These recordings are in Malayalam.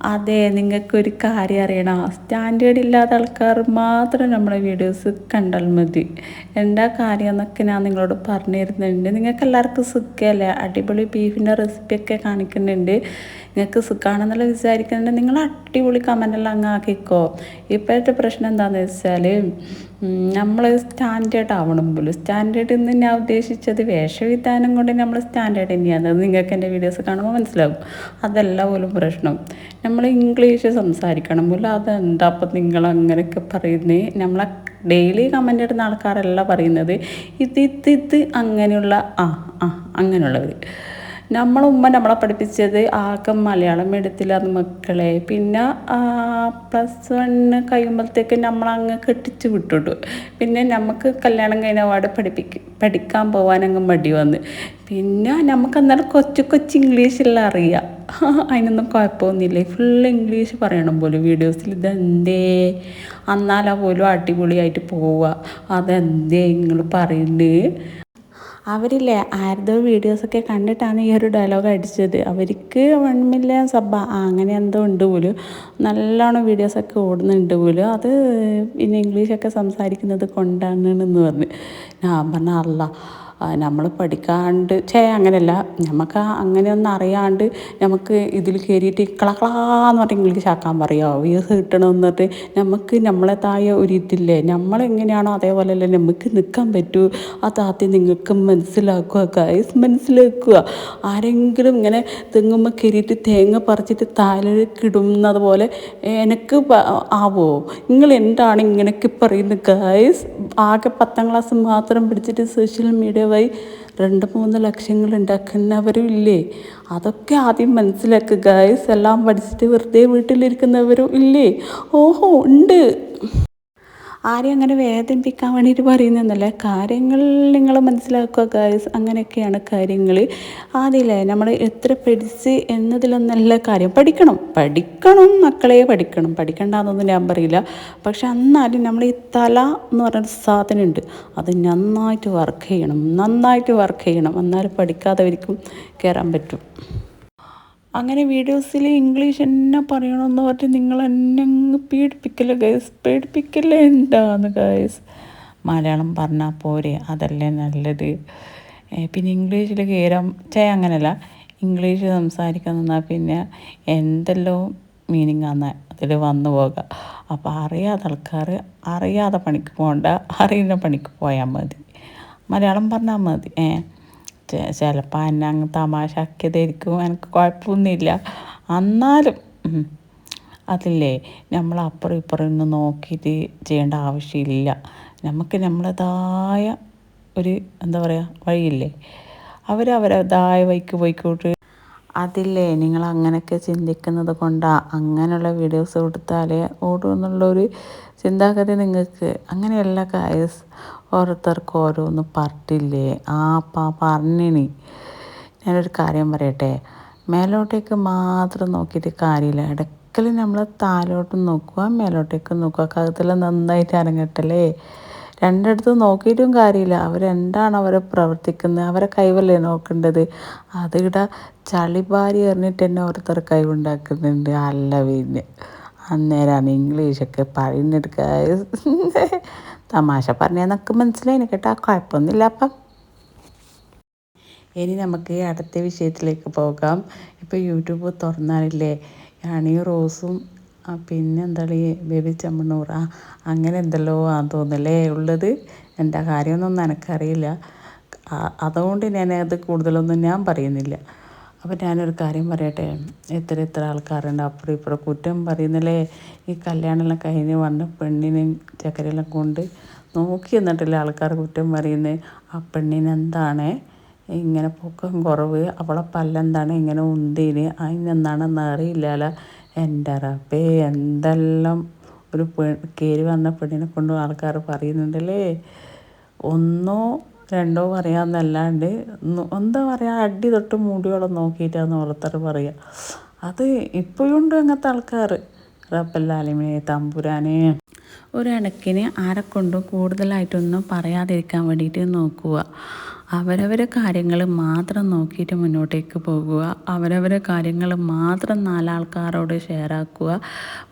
അതെ നിങ്ങൾക്കൊരു കാര്യം അറിയണം. സ്റ്റാൻഡേർഡ് ഇല്ലാത്ത ആൾക്കാർ മാത്രം നമ്മുടെ വീഡിയോസ് കണ്ടാൽ മതി. എന്താ കാര്യം എന്നൊക്കെ ഞാൻ നിങ്ങളോട് പറഞ്ഞു തരുന്നുണ്ട് നിങ്ങൾക്ക് എല്ലാവർക്കും സുഖമല്ലേ? അടിപൊളി ബീഫിന്റെ റെസിപ്പിയൊക്കെ കാണിക്കുന്നുണ്ട്. നിങ്ങൾക്ക് സുഖമാണെന്നുള്ള വിചാരിക്കുന്നുണ്ട്? നിങ്ങൾ അടിപൊളി കമന്റെല്ലാം അങ്ങ് ആക്കിക്കോ. ഇപ്പോഴത്തെ പ്രശ്നം എന്താണെന്ന് വെച്ചാൽ നമ്മൾ സ്റ്റാൻഡേർഡ് ആവണം പോലും. സ്റ്റാൻഡേർഡ് എന്ന് ഞാൻ ഉദ്ദേശിച്ചത് വേഷവിധാനം കൊണ്ട് നമ്മൾ സ്റ്റാൻഡേർഡ് തന്നെയാണ്. അത് നിങ്ങൾക്ക് എന്റെ വീഡിയോസ് കാണുമ്പോൾ മനസ്സിലാവും. അതല്ല പോലും പ്രശ്നം. നമ്മൾ ഇംഗ്ലീഷ് സംസാരിക്കണം പോലും. അതെന്താ അപ്പം നിങ്ങൾ അങ്ങനെയൊക്കെ പറയുന്നത് നമ്മളെ ഡെയിലി കമന്റ് ഇടുന്ന ആൾക്കാരല്ല പറയുന്നത്. ഇത് ഇത് ഇത് അങ്ങനെയുള്ള ആ ആ അങ്ങനെയുള്ളവർ നമ്മളെ ഉമ്മ നമ്മളെ പഠിപ്പിച്ചത് ആകെ മലയാളം എടുത്തില്ലാന്ന് മക്കളെ. പിന്നെ പ്ലസ് വണ്ണ് കഴിയുമ്പോഴത്തേക്ക് നമ്മളങ്ങ് കെട്ടിച്ച് വിട്ടിട്ടു. പിന്നെ നമുക്ക് കല്യാണം കഴിഞ്ഞ പാടെ പഠിപ്പിക്കും പഠിക്കാൻ പോകാനങ്ങ് മടി വന്ന്. പിന്നെ നമുക്ക് അന്നേരം കൊച്ചു കൊച്ചു ഇംഗ്ലീഷെല്ലാം അറിയാം. അതിനൊന്നും കുഴപ്പമൊന്നുമില്ല. ഫുൾ ഇംഗ്ലീഷ് പറയണം പോലും. വീഡിയോസിൽ ഇതെന്തേ? എന്നാലാ പോലും അടിപൊളിയായിട്ട് പോവുക അതെന്തേ നിങ്ങൾ പറയുന്നത് അവരില്ലേ ആരുടെ വീഡിയോസൊക്കെ കണ്ടിട്ടാണ് ഈ ഒരു ഡയലോഗ് അടിച്ചത്. അവർക്ക് വൺ മില്യൺ സബ് അങ്ങനെ എന്തോ ഉണ്ട് പോലും. നല്ലോണം വീഡിയോസൊക്കെ ഓടുന്നുണ്ട് പോലും. അത് പിന്നെ ഇംഗ്ലീഷൊക്കെ സംസാരിക്കുന്നത് കൊണ്ടാണെന്ന് പറഞ്ഞ്. ഞാൻ പറഞ്ഞ അല്ല നമ്മൾ പഠിക്കാണ്ട് ചേ അങ്ങനെയല്ല. നമുക്ക് അങ്ങനെയൊന്നും അറിയാണ്ട് നമുക്ക് ഇതിൽ കയറിയിട്ട് കളകളാന്ന് പറഞ്ഞ് ഇംഗ്ലീഷ് ആക്കാൻ പറയുമോ വീസ് കിട്ടണമെന്നിട്ട് നമുക്ക് നമ്മളെതായ ഒരു ഇതില്ലേ? നമ്മളെങ്ങനെയാണോ അതേപോലെയല്ലേ നമുക്ക് നിൽക്കാൻ പറ്റൂ. അതാദ്യം നിങ്ങൾക്ക് മനസ്സിലാക്കുക ഗൈസ് മനസ്സിലാക്കുക. ആരെങ്കിലും ഇങ്ങനെ തെങ്ങുമ്പോൾ കയറിയിട്ട് തേങ്ങ പറിച്ചിട്ട് താലേക്ക് കിടുന്നത് പോലെ എനിക്ക് ആവോ? നിങ്ങൾ എന്താണ് ഇങ്ങനെയൊക്കെ പറയുന്നത് ഗൈസ് ആകെ പത്താം ക്ലാസ് മാത്രം പിടിച്ചിട്ട് സോഷ്യൽ മീഡിയ വഴി രണ്ട് മൂന്ന് ലക്ഷങ്ങൾ ഉണ്ടാക്കുന്നവരും ഇല്ലേ? അതൊക്കെ ആദ്യം മനസ്സിലാക്കുക ഗായ്സ് എല്ലാം പഠിച്ചിട്ട് വെറുതെ വീട്ടിലിരിക്കുന്നവരും ഇല്ലേ? ഓഹോ ഉണ്ട്. ആരെയും അങ്ങനെ വേദനിപ്പിക്കാൻ വേണ്ടിയിട്ട് പറയുന്നതല്ല കാര്യങ്ങൾ നിങ്ങൾ മനസ്സിലാക്കുക ഗൈസ് അങ്ങനെയൊക്കെയാണ് കാര്യങ്ങൾ ആദ്യമല്ലേ നമ്മൾ എത്ര പഠിച്ച് എന്നതിലൊന്നല്ല കാര്യം. പഠിക്കണം. പഠിക്കണം മക്കളെ പഠിക്കണം. പഠിക്കണ്ടെന്നൊന്നും ഞാൻ പറയില്ല. പക്ഷെ എന്നാലും നമ്മൾ ഈ തല എന്ന് പറഞ്ഞൊരു സാധനമുണ്ട്. അത് നന്നായിട്ട് വർക്ക് ചെയ്യണം. നന്നായിട്ട് വർക്ക് ചെയ്യണം. എന്നാലും പഠിക്കാത്തവർക്കും കയറാൻ പറ്റും. അങ്ങനെ വീഡിയോസിൽ ഇംഗ്ലീഷ് എന്നെ പറയണമെന്ന് പറഞ്ഞ് നിങ്ങൾ എന്നെ അങ്ങ് പീഡിപ്പിക്കല്ലേ ഗൈസ് പീഡിപ്പിക്കല്ലേ എന്താന്ന് ഗൈസ് മലയാളം പറഞ്ഞാൽ പോരെ അതല്ലേ നല്ലത്. പിന്നെ ഇംഗ്ലീഷിൽ കയറാൻ ചേ അങ്ങനല്ല. ഇംഗ്ലീഷ് സംസാരിക്കാൻ നിന്നാൽ പിന്നെ എന്തെല്ലോ മീനിങ് ആണ് അതിൽ വന്നു പോകാം. അപ്പോൾ അറിയാത്ത ആൾക്കാർ അറിയാതെ പണിക്ക് പോകണ്ട അറിയുന്ന പണിക്ക് പോയാൽ മതി. മലയാളം പറഞ്ഞാൽ മതി ഏ. ചിലപ്പോൾ എന്നെ അങ്ങ് തമാശ ആക്കിയതായിരിക്കും എനിക്ക് കുഴപ്പമൊന്നുമില്ല എന്നാലും അതില്ലേ നമ്മൾ അപ്പുറം ഇപ്പുറം ഒന്നും നോക്കിയിട്ട് ചെയ്യേണ്ട ആവശ്യമില്ല. നമുക്ക് നമ്മളതായ ഒരു എന്താ പറയുക വഴിയില്ലേ? അവരവരതായ വഴിക്ക് പോയിക്കോട്ട്. അതില്ലേ നിങ്ങൾ അങ്ങനെയൊക്കെ ചിന്തിക്കുന്നത് കൊണ്ടാണ് അങ്ങനെയുള്ള വീഡിയോസ് കൊടുത്താലേ ഓടുമെന്നുള്ളൊരു ചിന്താഗതി നിങ്ങൾക്ക്. അങ്ങനെയല്ല കായസ് ഓരോരുത്തർക്ക് ഓരോന്ന് പറഞ്ഞില്ലേ? ആ പാ പറഞ്ഞിനി. ഞാനൊരു കാര്യം പറയട്ടെ? മേലോട്ടേക്ക് മാത്രം നോക്കിയിട്ട് കാര്യമില്ല. ഇടയ്ക്കൽ നമ്മൾ താലോട്ട് നോക്കുക മേലോട്ടേക്ക് നോക്കുക കഴുത്തിൽ നന്നായിട്ട് അരങ്ങട്ടല്ലേ? രണ്ടിടത്ത് നോക്കിയിട്ടും കാര്യമില്ല. അവരെന്താണ് അവരെ പ്രവർത്തിക്കുന്നത് അവരെ കൈവല്ലേ നോക്കേണ്ടത്? അതിവിടെ ചളിപാരി എറിഞ്ഞിട്ട് തന്നെ ഓരോരുത്തർ കൈവുണ്ടാക്കുന്നുണ്ട് അല്ല പിന്നെ. അന്നേരമാണ് ഇംഗ്ലീഷൊക്കെ പറയുന്നെടുക്ക തമാശ പറഞ്ഞാൽ നമുക്ക് മനസ്സിലായി കേട്ടോ കുഴപ്പമൊന്നുമില്ല അപ്പം. ഇനി നമുക്ക് അടുത്ത വിഷയത്തിലേക്ക് പോകാം. ഇപ്പോൾ യൂട്യൂബ് തുറന്നാലില്ലേ? അണി റോസും പിന്നെ എന്താണ് ബേബി ചമ്മണ്ണൂർ ആ അങ്ങനെ എന്തല്ലോ ആ തോന്നലേ ഉള്ളത്. എന്റെ കാര്യമൊന്നും എനിക്കറിയില്ല അതുകൊണ്ട് ഞാൻ അത് കൂടുതലൊന്നും ഞാൻ പറയുന്നില്ല. അപ്പോൾ ഞാനൊരു കാര്യം പറയട്ടെ? എത്ര എത്ര ആൾക്കാരുണ്ട്. അപ്പുറം ഇപ്പുറം കുറ്റം പറയുന്നില്ലേ? ഈ കല്യാണമെല്ലാം കഴിഞ്ഞ് വന്ന പെണ്ണിനെയും ചക്കരെല്ലാം കൊണ്ട് നോക്കി എന്നിട്ടില്ല ആൾക്കാർ കുറ്റം പറയുന്നത് ആ പെണ്ണിനെന്താണ് ഇങ്ങനെ പൊക്കം കുറവ്. അവളെ പല്ലെന്താണ് ഇങ്ങനെ ഉന്തീന്. അതിനെന്താണെന്ന് അറിയില്ലല്ലോ. എന്റെ റബ്ബേ എന്തെല്ലാം ഒരു പെ കയറി വന്ന പെണ്ണിനെ കൊണ്ട് ആൾക്കാർ പറയുന്നുണ്ടല്ലേ? ഒന്നോ രണ്ടോ പറയാമെന്നല്ലാണ്ട് എന്താ പറയുക അടി തൊട്ട് മൂടിയോളം നോക്കിയിട്ടാണ് ഓരോരുത്തർ പറയുക അത് ഇപ്പോഴും ഉണ്ട് അങ്ങനത്തെ ആൾക്കാർ. റബ്ബല്ലാലിമേ തമ്പുരാനെ. ഒരണക്കിന് ആരെക്കൊണ്ടും കൂടുതലായിട്ടൊന്നും പറയാതിരിക്കാൻ വേണ്ടിയിട്ട് നോക്കുക. അവരവരെ കാര്യങ്ങൾ മാത്രം നോക്കിയിട്ട് മുന്നോട്ടേക്ക് പോകുക. അവരവരെ കാര്യങ്ങൾ മാത്രം നാലാൾക്കാരോട് ഷെയർ ആക്കുക.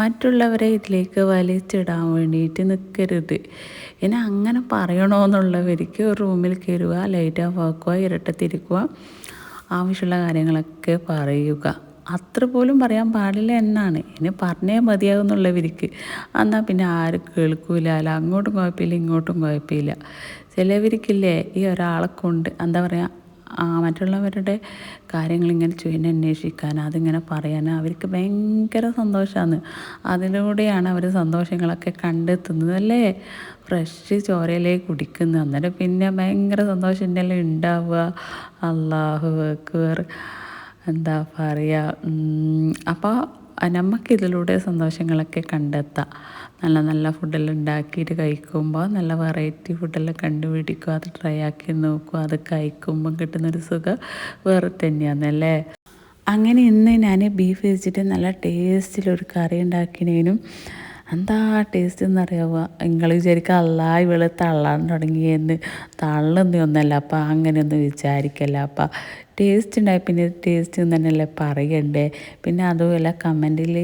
മറ്റുള്ളവരെ ഇതിലേക്ക് വലിച്ചിടാൻ വേണ്ടിയിട്ട് നിൽക്കരുത് ഇനി അങ്ങനെ പറയണമെന്നുള്ളവർക്ക് റൂമിൽ കയറുക ലൈറ്റ് ഓഫ് ആക്കുക ഇരട്ടത്തിരിക്കുക ആവശ്യമുള്ള കാര്യങ്ങളൊക്കെ പറയുക. അത്ര പോലും പറയാൻ പാടില്ല എന്നാണ്. ഇനി പറഞ്ഞേ മതിയാകുന്നുള്ളവർക്ക് എന്നാൽ പിന്നെ ആരും കേൾക്കൂല. അല്ല അങ്ങോട്ടും കുഴപ്പമില്ല ഇങ്ങോട്ടും കുഴപ്പമില്ല. ചിലവർക്കില്ലേ ഈ ഒരാളെ കൊണ്ട്? എന്താ പറയുക മറ്റുള്ളവരുടെ കാര്യങ്ങൾ ഇങ്ങനെ ചുയിനെ അന്വേഷിക്കാൻ അതിങ്ങനെ പറയാൻ അവർക്ക് ഭയങ്കര സന്തോഷമാണ് അതിലൂടെയാണ് അവർ സന്തോഷങ്ങളൊക്കെ കണ്ടെത്തുന്നത് അല്ലേ? ഫ്രഷ് ചോരയിലേക്ക് കുടിക്കുന്നത് അന്നേരം പിന്നെ ഭയങ്കര സന്തോഷം എല്ലാം ഉണ്ടാവുക. അള്ളാഹു അക്ബർ. എന്താ പറയുക അപ്പോൾ നമുക്കിതിലൂടെ സന്തോഷങ്ങളൊക്കെ കണ്ടെത്താം. നല്ല നല്ല ഫുഡെല്ലാം ഉണ്ടാക്കിയിട്ട് കഴിക്കുമ്പോൾ നല്ല വെറൈറ്റി ഫുഡെല്ലാം കണ്ടുപിടിക്കുക അത് ട്രൈ ആക്കി നോക്കുക അത് കഴിക്കുമ്പോൾ കിട്ടുന്നൊരു സുഖം വേറെ തന്നെയാണല്ലേ അങ്ങനെ ഇന്ന് ഞാൻ ബീഫ് വെച്ചിട്ട് നല്ല ടേസ്റ്റിലൊരു കറി ഉണ്ടാക്കിയതിനും എന്താ ടേസ്റ്റ് എന്നറിയാവുക നിങ്ങൾ വിചാരിക്കുക അല്ല ഇവൾ തള്ളാൻ തുടങ്ങിയെന്ന്. തള്ളുന്ന ഒന്നല്ല. അപ്പം അങ്ങനെയൊന്നും വിചാരിക്കല്ല. അപ്പം ടേസ്റ്റ് ഉണ്ടായി. പിന്നെ ടേസ്റ്റ് എന്ന് തന്നെയല്ലേ പറയണ്ടേ? പിന്നെ അതുമല്ല കമന്റിൽ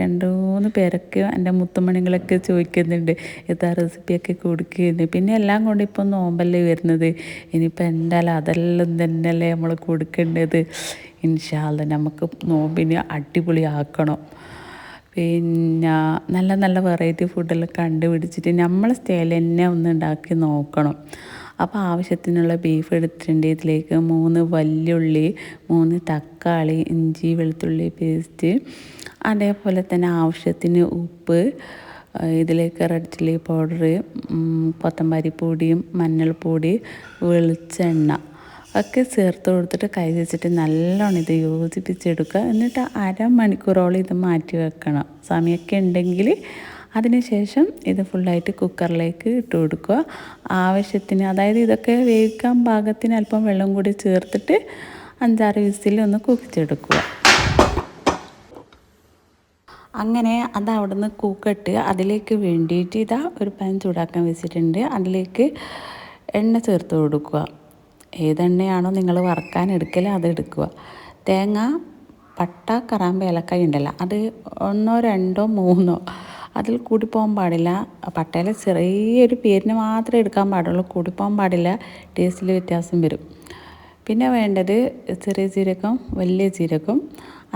രണ്ട് മൂന്ന് പേരൊക്കെ എന്റെ മുത്തുമണികളൊക്കെ ചോദിക്കുന്നുണ്ട്. ഇതാ റെസിപ്പിയൊക്കെ കൊടുക്കുന്നുണ്ട് പിന്നെ എല്ലാം കൊണ്ട് ഇപ്പോൾ നോമ്പല്ലേ വരുന്നത്. ഇനിയിപ്പോൾ എന്തായാലും അതെല്ലാം തന്നെയല്ലേ നമ്മൾ കൊടുക്കേണ്ടത്. ഇൻഷാല്ല നമുക്ക് നോമ്പിന് അടിപൊളിയാക്കണം. പിന്നെ നല്ല നല്ല വെറൈറ്റി ഫുഡെല്ലാം കണ്ടുപിടിച്ചിട്ട് നമ്മളെ സ്റ്റൈൽ തന്നെ ഒന്ന് ഉണ്ടാക്കി നോക്കണം. അപ്പോൾ ആവശ്യത്തിനുള്ള ബീഫ് എടുത്തിട്ടുണ്ട്. ഇതിലേക്ക് മൂന്ന് വല്യുള്ളി മൂന്ന് തക്കാളി ഇഞ്ചി വെളുത്തുള്ളി പേസ്റ്റ് അതേപോലെ തന്നെ ആവശ്യത്തിന് ഉപ്പ് ഇതിലേക്ക് റെഡ് ചില്ലി പൗഡർ കൊത്തമ്പാരി പൊടിയും മഞ്ഞൾപ്പൊടി വെളിച്ചെണ്ണ ഒക്കെ ചേർത്ത് കൊടുത്തിട്ട് കൈ വെച്ചിട്ട് നല്ലോണം ഇത് യോജിപ്പിച്ചെടുക്കുക. എന്നിട്ട് അരമണിക്കൂറോളം ഇത് മാറ്റി വെക്കണം. സമയമൊക്കെ ഉണ്ടെങ്കിൽ അതിനുശേഷം ഇത് ഫുള്ളായിട്ട് കുക്കറിലേക്ക് ഇട്ട് കൊടുക്കുക. ആവശ്യത്തിന് അതായത് ഇതൊക്കെ വേവിക്കാൻ പാകത്തിന് അല്പം വെള്ളം കൂടി ചേർത്തിട്ട് അഞ്ചാറ് വിസിൽ ഒന്ന് കുക്കിച്ചെടുക്കുക. അങ്ങനെ അത് അവിടെ നിന്ന് കൂക്കിട്ട് അതിലേക്ക് വേണ്ടിയിട്ട് ഇതാ ഒരു പാൻ ചൂടാക്കാൻ വെച്ചിട്ടുണ്ട്. അതിലേക്ക് എണ്ണ ചേർത്ത് കൊടുക്കുക. ഏതെണ്ണയാണോ നിങ്ങൾ വറക്കാൻ എടുക്കൽ അത് എടുക്കുക. തേങ്ങ പട്ട കറാമ്പ് ഏലക്കായ ഉണ്ടല്ലോ അത് ഒന്നോ രണ്ടോ മൂന്നോ അതിൽ കൂടി പോകാൻ പാടില്ല. പട്ടയിലെ ചെറിയൊരു പേരിന് മാത്രമേ എടുക്കാൻ പാടുള്ളൂ. കൂടി പോകാൻ പാടില്ല. ടേസ്റ്റിൽ വ്യത്യാസം വരും. പിന്നെ വേണ്ടത് ചെറിയ ജീരകം വലിയ ജീരകം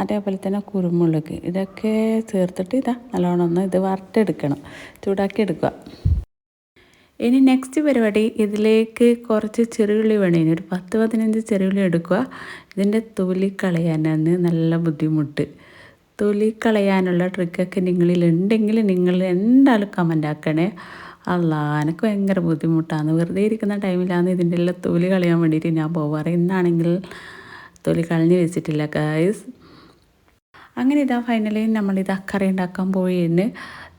അതേപോലെ തന്നെ കുരുമുളക്. ഇതൊക്കെ ചേർത്തിട്ട് ഇതാ നല്ലോണം ഒന്ന് ഇത് വറുത്തെടുക്കണം. ചൂടാക്കി എടുക്കുക. ഇനി നെക്സ്റ്റ് പരിപാടി. ഇതിലേക്ക് കുറച്ച് ചെറിയുള്ളി വേണേന്. ഒരു പത്ത് പതിനഞ്ച് ചെറിയുള്ളി എടുക്കുക. ഇതിന്റെ തൊലി കളയാനാണ് നല്ല ബുദ്ധിമുട്ട്. തൊലി കളയാനുള്ള ട്രിക്കൊക്കെ നിങ്ങളിലുണ്ടെങ്കിൽ നിങ്ങൾ എന്തായാലും കമന്റ് ആക്കണേ. അല്ല എനിക്ക് ഭയങ്കര ബുദ്ധിമുട്ടാണ്. വെറുതെ ഇരിക്കുന്ന ടൈമിലാണ് ഇതിന്റെ എല്ലാം തൊലി കളയാൻ വേണ്ടിയിട്ട് ഞാൻ പോവാറ്. ഇന്നാണെങ്കിൽ തൊലി കളഞ്ഞ് വെച്ചിട്ടില്ല ഗായ്സ് അങ്ങനെ ഇതാ ഫൈനലി നമ്മളിത് അക്കറി ഉണ്ടാക്കാൻ പോയിന്ന്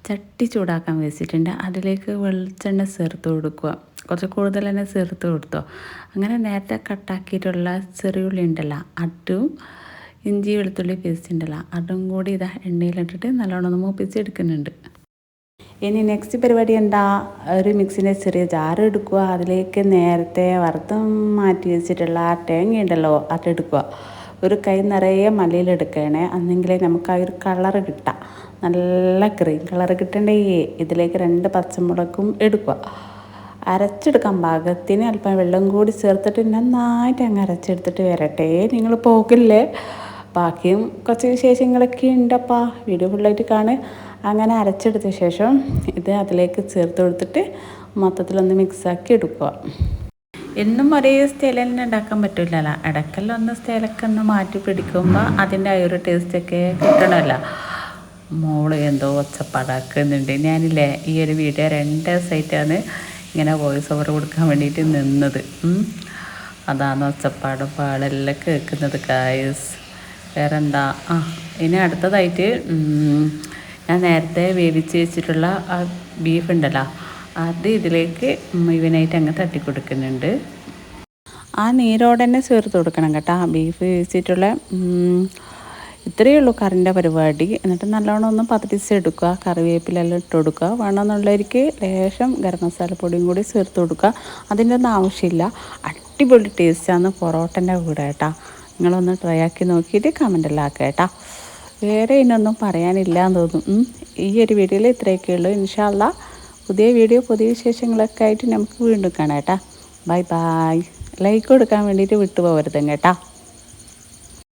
ചട്ടി ചൂടാക്കാൻ വെച്ചിട്ടുണ്ട്. അതിലേക്ക് വെളിച്ചെണ്ണ ചേർത്ത് കൊടുക്കുക. കുറച്ച് കൂടുതൽ തന്നെ ചേർത്ത് കൊടുത്തോ. അങ്ങനെ നേരത്തെ കട്ടാക്കിയിട്ടുള്ള ചെറിയുള്ളി ഉണ്ടല്ലോ അതും ഇഞ്ചി വെളുത്തുള്ളി പേസ്റ്റ് ഉണ്ടല്ലോ അതും കൂടി ഇതാ എണ്ണയിലിട്ടിട്ട് നല്ലോണം ഒന്ന് മൂപ്പിച്ചെടുക്കുന്നുണ്ട്. ഇനി നെക്സ്റ്റ് പരിപാടി എന്താ? ഒരു മിക്സിന്റെ ചെറിയ ജാറ് എടുക്കുക. അതിലേക്ക് നേരത്തെ വറുത്ത് മാറ്റി വെച്ചിട്ടുള്ള ആ തേങ്ങ ഉണ്ടല്ലോ അതെടുക്കുക ഒരു കൈ നിറയെ മല്ലിയിലെടുക്കണേ അന്നെങ്കിലേ നമുക്ക് ആ ഒരു കളർ കിട്ടാം. നല്ല ക്രീം കളർ കിട്ടണ്ടേ? ഇതിലേക്ക് രണ്ട് പച്ചമുളകും എടുക്കുക. അരച്ചെടുക്കാൻ പാകത്തിന് അല്പം വെള്ളം കൂടി ചേർത്തിട്ട് നന്നായിട്ട് അങ്ങ് അരച്ചെടുത്തിട്ട് വരട്ടെ. നിങ്ങൾ പോകില്ലേ ബാക്കിയും കുറച്ച് വിശേഷങ്ങളൊക്കെ ഉണ്ടപ്പാ. വീഡിയോ ഫുള്ളായിട്ട് കാണ്. അങ്ങനെ അരച്ചെടുത്ത ശേഷം ഇത് അതിലേക്ക് ചേർത്ത് കൊടുത്തിട്ട് മൊത്തത്തിലൊന്ന് മിക്സാക്കി എടുക്കുക. എന്നും ഒരേ സ്റ്റൈലിൽ തന്നെ ഉണ്ടാക്കാൻ പറ്റില്ലല്ലോ ഇടയ്ക്കെല്ലാം ഒന്ന് സ്റ്റൈലൊക്കെ ഒന്ന് മാറ്റി പിടിക്കുമ്പോൾ അതിന്റെ ആ ഒരു ടേസ്റ്റൊക്കെ കിട്ടണമല്ലോ മോൾ എന്തോ ഒച്ചപ്പാടാക്കുന്നുണ്ട്. ഞാനില്ലേ ഈ ഒരു വീഡിയോ രണ്ട് ദിവസമായിട്ടാണ് ഇങ്ങനെ വോയിസ് ഓവർ കൊടുക്കാൻ വേണ്ടിയിട്ട് നിന്നത്. അതാണ് ഒച്ചപ്പാടും പാടെല്ലാം കേൾക്കുന്നത് കായസ് വേറെന്താ? ആ ഇനി അടുത്തതായിട്ട് ഞാൻ നേരത്തെ വേവിച്ച് വെച്ചിട്ടുള്ള ആ ബീഫ് ഉണ്ടല്ലോ അത് ഇതിലേക്ക് ഇവനായിട്ട് അങ്ങ് തട്ടി കൊടുക്കുന്നുണ്ട് ആ നീരോടെ തന്നെ ചേർത്ത് കൊടുക്കണം കേട്ടോ. ബീഫ് വെച്ചിട്ടുള്ള ഇത്രയേ ഉള്ളൂ കറിന്റെ പരിപാടി. എന്നിട്ട് നല്ലോണം ഒന്ന് പതപ്പിച്ച് എടുക്കുക. കറിവേപ്പിലെല്ലാം ഇട്ട് കൊടുക്കുക. വേണമെന്നുള്ളവർക്ക് ലേശം ഗരം മസാലപ്പൊടിയും കൂടി ചേർത്ത് കൊടുക്കുക. അതിന്റെ ഒന്നും ആവശ്യമില്ല. അടിപൊളി ടേസ്റ്റാണ് പൊറോട്ടന്റെ കൂടെ കേട്ടോ. നിങ്ങളൊന്ന് ട്രൈ ആക്കി നോക്കിയിട്ട് കമന്റെല്ലാം ആക്കുക കേട്ടോ. വേറെ ഇതിനൊന്നും പറയാനില്ല എന്ന് തോന്നും ഈ ഒരു വീഡിയോയിൽ ഇത്രയൊക്കെ ഉള്ളൂ. ഇൻഷാല്ല പുതിയ വീഡിയോ പുതിയ വിശേഷങ്ങളൊക്കെ ആയിട്ട് നമുക്ക് വീണ്ടും കാണാം കേട്ടോ. ബൈ ബൈ ലൈക്ക് കൊടുക്കാൻ വേണ്ടിയിട്ട് വിട്ടുപോകരുത് കേട്ടോ.